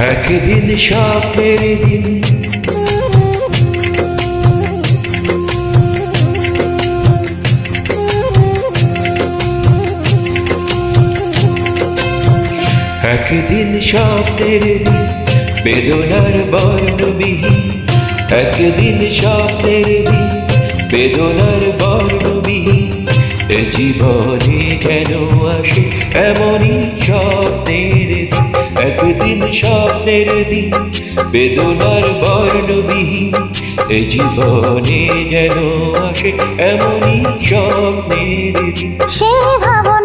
একদিন স্বপ্নের দিন। একদিন স্বপ্নের দিন, বেদনার বর্ণবিহীন। একদিন স্বপ্নের দিন, বেদনার বর্ণবিহীন। এ জীবনে কেন আসে এমনই দিন একদিন স্বপ্নের দিন বেদনার বর্ণবিহীন এ জীবনে যেন আসে এমনই স্বপ্নের দিন। সে ভাবি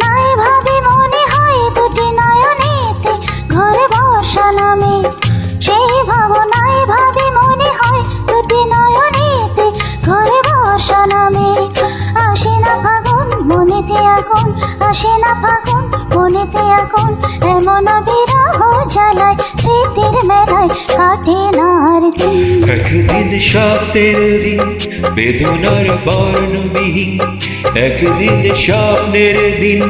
একদিন স্বপ্নের দিন বেদনার বর্ণবিহীন। একদিন স্বপ্নের দিন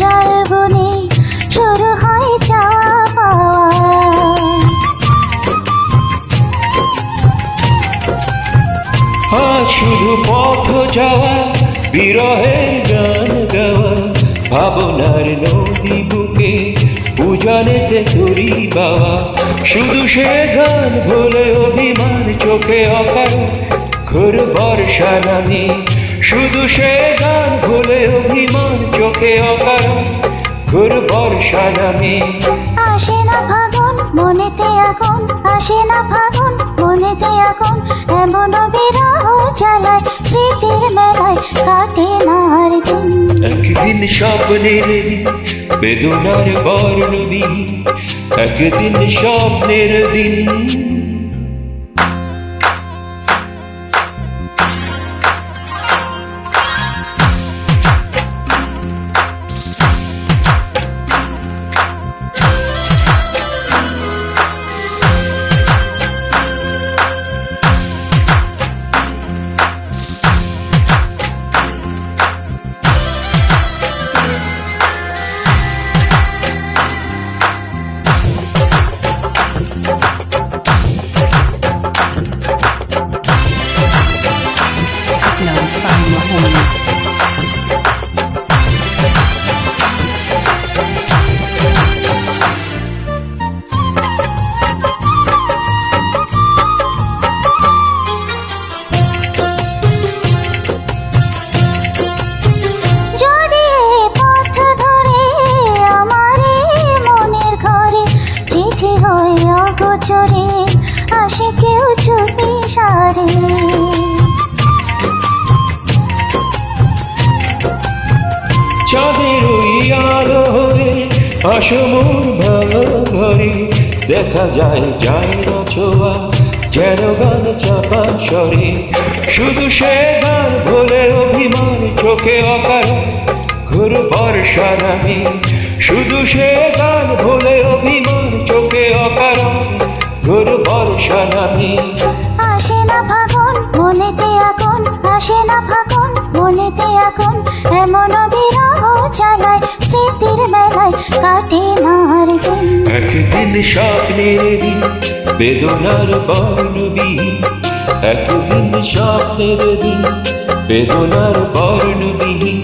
জল চাওয়া পাওয়া। শুধু পথ যাওয়া বিরহের গান গাওয়া, ভাবনার নদী বুকে উজানেতে তরি বাওয়া শুধু সে গান ভুলে অভিমান, চোখে অকার ঘোর বর্ষা নামে শুধু সে গান ভুলে অভিমান চোখে অকার ঘোর বর্ষা নামে আসে না ফাগুন মনেতে আগুন আসে না ফাগুন মনেতে আগুন এমন বিরহ জ্বালায় স্মৃতির মেলায় কাটে না আর দিন। একদিন স্বপ্নের দিন বেদনার বর্ণবিহীন একদিন স্বপ্নের দিন। হয়ে অগোচরে আসে কেউ চুপি সারে। চাঁদের ওই আলো হয়ে আসমুর ভাঙা ঘরে দেখা যায় যায় না ছোয়া, যেন গান চাপা স্বরে। শুধু সে গান ভোলে অভিমান, চোখে অকার ঘোর বর্ষা নামে শুধু সে গান ভোলে অভিমান, চোখে অকার ঘোর বর্ষা নামে একদিন স্বপ্নের বেদনার বর্ণবিহীন একদিন স্বপ্নের দিন বেদনার বর্ণবিহীন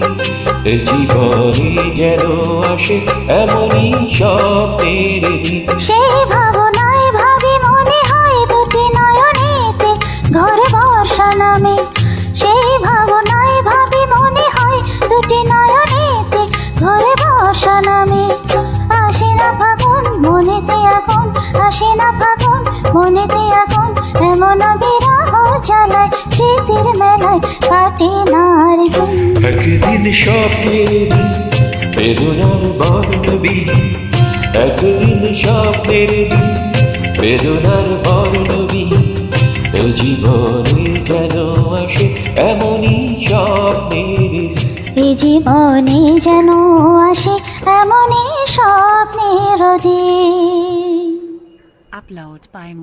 এ জীবনে যেন আসে এমনই স্বপ্নের দিন সেই ভাবনায় ভাবি মনে হয় দুটি নয়নেতে ঘর বর্ষা নামে। সেই ভাবনায় ভাবি মনে হয় দুটি নয়নেতে ঘর বর্ষা মনেতে আগুন এমন বিরহ চালায় স্মৃতির মেলায় কাটে না আর দিন। একদিন স্বপ্নের বেদনার বর্ণবিহীন একদিন স্বপ্নের দিন বেদনার বর্ণবী এ জীবনে যেন আসে এমনই স্বপ্নের। এই জীবনে যেন আসে এমনই স্বপ্নের দিন। Upload by.